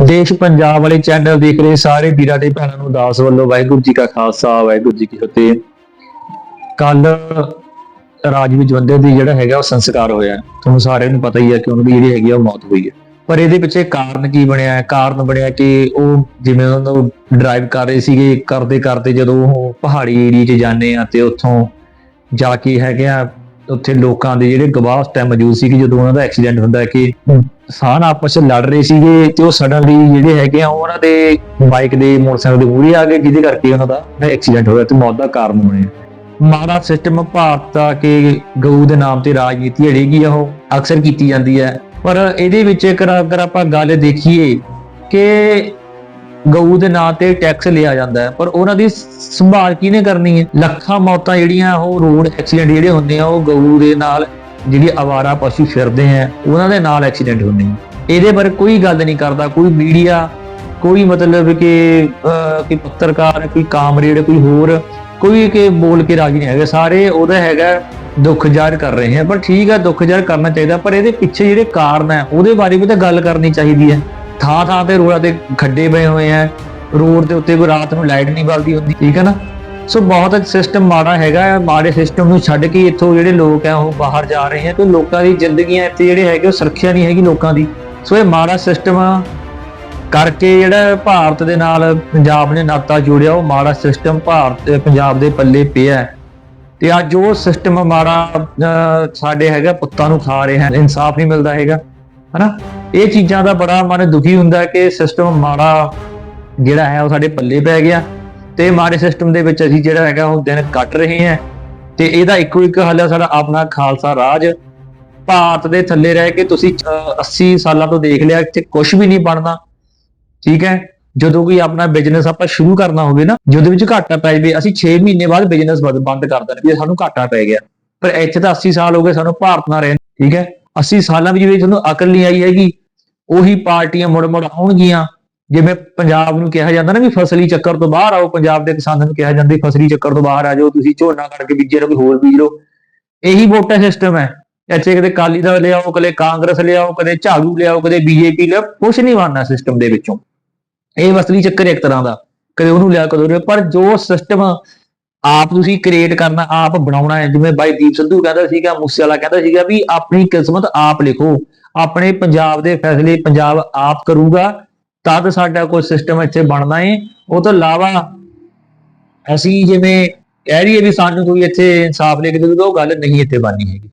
ਦੇਸ਼ ਪੰਜਾਬ ਵਾਲੇ ਚੈਨਲ ਦੇਖ ਰਹੇ ਸਾਰੇ ਵੀਰਾਂ ਤੇ ਭੈਣਾਂ ਨੂੰ ਦਾਸ ਵੱਲੋਂ ਵਾਹਿਗੁਰੂ ਜੀ ਕਾ ਖਾਲਸਾ, ਵਾਹਿਗੁਰੂ ਜੀ ਕੀ ਫਤਿਹ। ਕੱਲ ਰਾਜਵੀ ਜਵੰਦੇ ਦੀ ਜਿਹੜਾ ਹੈਗਾ ਉਹ ਸੰਸਕਾਰ ਹੋਇਆ। ਤੁਹਾਨੂੰ ਸਾਰਿਆਂ ਨੂੰ ਪਤਾ ਹੀ ਹੈ ਕਿ ਉਹਨਾਂ ਦੀ ਜਿਹੜੀ ਹੈਗੀ ਆ ਉਹ ਮੌਤ ਹੋਈ ਹੈ। ਪਰ ਇਹਦੇ ਪਿੱਛੇ ਕਾਰਨ ਕੀ ਬਣਿਆ? ਹੈ ਕਾਰਨ ਬਣਿਆ ਕਿ ਉਹ ਜਿਵੇਂ ਉਹਨਾਂ ਨੂੰ ਡਰਾਈਵ ਕਰ ਰਹੇ ਸੀਗੇ ਕਰਦੇ ਕਰਦੇ ਜਦੋਂ ਉਹ ਪਹਾੜੀ ਏਰੀਏ 'ਚ ਜਾਂਦੇ ਆ ਤੇ ਉੱਥੋਂ ਜਾ ਕੇ ਹੈਗੇ ਆ ਉੱਥੇ ਲੋਕਾਂ ਦੇ ਜਿਹੜੇ ਗਵਾਹ ਉਸ ਟਾਈਮ ਮੌਜੂਦ ਸੀ ਕਿ ਜਦੋਂ ਉਹਨਾਂ ਦਾ ਐਕਸੀਡੈਂਟ ਹੁੰਦਾ ਕਿ ਸਾਨ ਆਪਸ ਵਿੱਚ ਲੜ ਰਹੇ ਸੀਗੇ ਤੇ ਉਹ ਸਡਨਲੀ ਜਿਹੜੇ ਹੈਗੇ ਆ, ਉਹਨਾਂ ਦੇ ਬਾਈਕ ਦੇ, ਮੋਟਰਸਾਈਕਲ ਦੇ ਮੂਹਰੇ ਆ ਗਏ, ਜਿਹਦੇ ਕਰਕੇ ਉਹਨਾਂ ਦਾ ਐਕਸੀਡੈਂਟ ਹੋਇਆ ਤੇ ਮੌਤ ਦਾ ਕਾਰਨ ਬਣਿਆ ਮਾੜਾ ਸਿਸਟਮ ਭਾਰਤ ਦਾ ਕਿ ਗਊ ਦੇ ਨਾਮ ਤੇ ਰਾਜਨੀਤੀ ਜਿਹੜੀਗੀ ਆ ਉਹ, ਅਕਸਰ ਕੀਤੀ ਜਾਂਦੀ ਹੈ। ਪਰ ਇਹਦੇ ਵਿੱਚ ਇੱਕ ਅਗਰ ਆਪਾਂ ਗੱਲ ਦੇਖੀਏ ਕਿ ਗਊ ਦੇ ਨਾਂ ਤੇ ਟੈਕਸ ਲਿਆ ਜਾਂਦਾ ਹੈ ਪਰ ਉਹਨਾਂ ਦੀ ਸੰਭਾਲ ਕਿਹਨੇ ਕਰਨੀ ਹੈ? ਲੱਖਾਂ ਮੌਤਾਂ ਜਿਹੜੀਆਂ ਉਹ ਰੋਡ ਐਕਸੀਡੈਂਟ ਜਿਹੜੇ ਹੁੰਦੇ ਆ ਉਹ ਗਊ ਦੇ ਨਾਲ ਜਿਹੜੀ ਆਵਾਰਾ ਪਸ਼ੂ ਫਿਰਦੇ ਆ ਉਹਨਾਂ ਦੇ ਨਾਲ ਐਕਸੀਡੈਂਟ ਹੁੰਦੇ ਆ। ਇਹਦੇ ਬਾਰੇ ਕੋਈ ਗੱਲ ਨਹੀਂ ਕਰਦਾ ਕੋਈ ਮੀਡੀਆ ਕੋਈ ਮਤਲਬ ਕਿ ਅਹ, ਪੱਤਰਕਾਰ ਕੋਈ ਕਾਮਰੇਡ ਕੋਈ ਹੋਰ ਕੋਈ ਕਿ ਬੋਲ ਕੇ ਰਾਜੀ ਨਹੀਂ ਹੈਗਾ। ਸਾਰੇ ਉਹਦਾ ਹੈਗਾ ਦੁੱਖ ਜ਼ਾਹਰ ਕਰ ਰਹੇ ਹਨ ਪਰ ਠੀਕ ਹੈ ਦੁੱਖ ਜ਼ਾਹਰ ਕਰਨਾ ਚਾਹੀਦਾ ਪਰ ਇਹਦੇ ਪਿੱਛੇ ਜਿਹੜੇ ਕਾਰਨ ਹੈ ਉਹਦੇ ਬਾਰੇ ਵੀ ਤਾਂ ਗੱਲ ਕਰਨੀ ਚਾਹੀਦੀ ਹੈ। ਥਾਂ ਥਾਂ ਤੇ ਰੋਡਾਂ ਦੇ ਖੱਡੇ ਪਏ ਹੋਏ ਆ ਰੋਡ ਦੇ ਉੱਤੇ ਕੋਈ ਰਾਤ ਨੂੰ ਲਾਈਟ ਨਹੀਂ ਬਲਦੀ ਹੁੰਦੀ ਠੀਕ ਹੈ ਨਾ? ਸੋ ਬਹੁਤ ਸਿਸਟਮ ਮਾੜਾ ਹੈਗਾ ਹੈ। ਮਾੜੇ ਸਿਸਟਮ ਨੂੰ ਛੱਡ ਕੇ ਇੱਥੋਂ ਜਿਹੜੇ ਲੋਕ ਆ ਉਹ ਬਾਹਰ ਜਾ ਰਹੇ ਆ ਤੇ ਲੋਕਾਂ ਦੀ ਜ਼ਿੰਦਗੀਆਂ ਇੱਥੇ ਜਿਹੜੇ ਹੈਗੇ ਉਹ ਸੁਰੱਖਿਆ ਨਹੀਂ ਹੈਗੀ ਲੋਕਾਂ ਦੀ। ਸੋ ਇਹ ਮਾੜਾ ਸਿਸਟਮ ਕਰਕੇ ਜਿਹੜਾ ਭਾਰਤ ਦੇ ਨਾਲ ਪੰਜਾਬ ਨੇ ਨਾਤਾ ਜੋੜਿਆ ਉਹ ਮਾੜਾ ਸਿਸਟਮ ਭਾਰਤ ਪੰਜਾਬ ਦੇ ਪੱਲੇ ਪਿਆ ਤੇ ਅੱਜ ਉਹ ਸਿਸਟਮ ਮਾੜਾ ਅਹ, ਸਾਡੇ ਹੈਗਾ ਪੁੱਤਾਂ ਨੂੰ ਖਾ ਰਿਹਾ ਹੈ ਇਨਸਾਫ ਨਹੀਂ ਮਿਲਦਾ ਹੈਗਾ ਹਨਾ? ਇਹ ਚੀਜ਼ਾਂ ਦਾ ਬੜਾ ਮਨ ਦੁਖੀ ਹੁੰਦਾ ਕਿ ਸਿਸਟਮ ਮਾੜਾ ਜਿਹੜਾ ਹੈ ਉਹ ਸਾਡੇ ਪੱਲੇ ਪੈ ਗਿਆ ਤੇ ਮਾੜੇ ਸਿਸਟਮ ਦੇ ਵਿੱਚ ਅਸੀਂ ਜਿਹੜਾ ਹੈਗਾ ਉਹ ਦਿਨ ਕੱਟ ਰਹੇ ਹਾਂ ਤੇ ਇਹਦਾ ਇੱਕੋ ਇੱਕ ਹੱਲ ਹੈ ਸਾਡਾ ਆਪਣਾ ਖਾਲਸਾ ਰਾਜ। ਭਾਰਤ ਦੇ ਥੱਲੇ ਰਹਿ ਕੇ ਤੁਸੀਂ ਅਹ, 80 ਸਾਲਾਂ ਤੋਂ ਦੇਖ ਲਿਆ ਕਿ ਕੁਝ ਵੀ ਨਹੀਂ ਬਣਦਾ। ਠੀਕ ਹੈ? ਜਦੋਂ ਕੋਈ ਆਪਣਾ ਬਿਜ਼ਨਸ ਆਪਾਂ ਸ਼ੁਰੂ ਕਰਨਾ ਹੋਵੇ ਨਾ ਜਦੋਂ ਵਿੱਚ ਘਾਟਾ ਪੈ ਜਾਵੇ ਅਸੀਂ 6 ਮਹੀਨੇ ਬਾਅਦ ਬਿਜ਼ਨਸ ਬੰਦ ਕਰ ਦਿੰਦੇ ਵੀ ਸਾਨੂੰ ਘਾਟਾ ਪੈ ਗਿਆ। ਪਰ ਇੱਥੇ ਤਾਂ 80 ਸਾਲ ਹੋ ਗਏ ਸਾਨੂੰ ਭਾਰਤ ਨਾਲ ਰਹਿਣ ਠੀਕ ਹੈ? 80 ਸਾਲਾਂ ਵਿੱਚ ਵੀ ਤੁਹਾਨੂੰ ਅਕਲ ਨਹੀਂ ਆਈ ਹੈਗੀ। ਉਹੀ ਪਾਰਟੀਆਂ ਮੁੜ ਮੁੜ ਆਉਣਗੀਆਂ। ਜਿਵੇਂ ਪੰਜਾਬ ਨੂੰ ਕਿਹਾ ਜਾਂਦਾ ਨਾ ਵੀ ਫਸਲੀ ਚੱਕਰ ਤੋਂ ਬਾਹਰ ਆਓ, ਪੰਜਾਬ ਦੇ ਕਿਸਾਨਾਂ ਨੂੰ ਕਿਹਾ ਜਾਂਦਾ ਫਸਲੀ ਚੱਕਰ ਤੋਂ ਬਾਹਰ ਆ ਜਾਓ, ਤੁਸੀਂ ਝੋਨਾ ਕਰਕੇ ਬੀਜੇ ਰਹੋ, ਕੋਈ ਹੋਰ ਬੀਜ ਲਓ। ਇਹੀ ਵੋਟਾਂ ਸਿਸਟਮ ਹੈ। ਇੱਥੇ ਕਦੇ ਕਾਲੀ ਦਾ ਲਿਆਓ, ਕਦੇ ਕਾਂਗਰਸ ਲਿਆਓ, ਕਦੇ ਝਾੜੂ ਲਿਆਓ, ਕਦੇ ਬੀਜੇਪੀ ਲਿਆਓ ਕੁਝ ਨਹੀਂ ਬਣਨਾ ਸਿਸਟਮ ਦੇ ਵਿੱਚੋਂ। ਇਹ ਵਸਲੀ ਚੱਕਰ ਇੱਕ ਤਰ੍ਹਾਂ ਦਾ। ਕਦੇ ਉਹਨੂੰ ਲਿਆ, ਕਦੇ ਉਹਨੂੰ ਪਰ ਜੋ ਸਿਸਟਮ ਆਪ ਤੁਸੀਂ ਕ੍ਰੀਏਟ ਕਰਨਾ, ਆਪ ਬਣਾਉਣਾ ਹੈ। ਜਿਵੇਂ ਬਾਈ ਦੀਪ ਸਿੱਧੂ ਕਹਿੰਦਾ ਸੀਗਾ ਮੂਸੇ ਵਾਲਾ ਕਹਿੰਦਾ ਸੀਗਾ ਵੀ ਆਪਣੀ ਕਿਸਮਤ ਆਪ ਲਿਖੋ। ਆਪਣੇ ਪੰਜਾਬ ਦੇ ਫੈਸਲੇ ਪੰਜਾਬ ਆਪ ਕਰੂਗਾ, ਤਦ ਸਾਡਾ ਕੋਈ ਸਿਸਟਮ ਇੱਥੇ ਬਣਨਾ ਹੈ ਉਹ ਤੋਂ ਇਲਾਵਾ ਅਸੀਂ ਜਿਵੇਂ ਕਹਿ ਰਹੀਏ ਵੀ ਸਾਨੂੰ ਕੋਈ ਇੱਥੇ ਇਨਸਾਫ ਲੈ ਕੇ ਦੇਊਗਾ ਉਹ ਗੱਲ ਨਹੀਂ ਇੱਥੇ ਬਣਨੀ ਹੈਗੀ।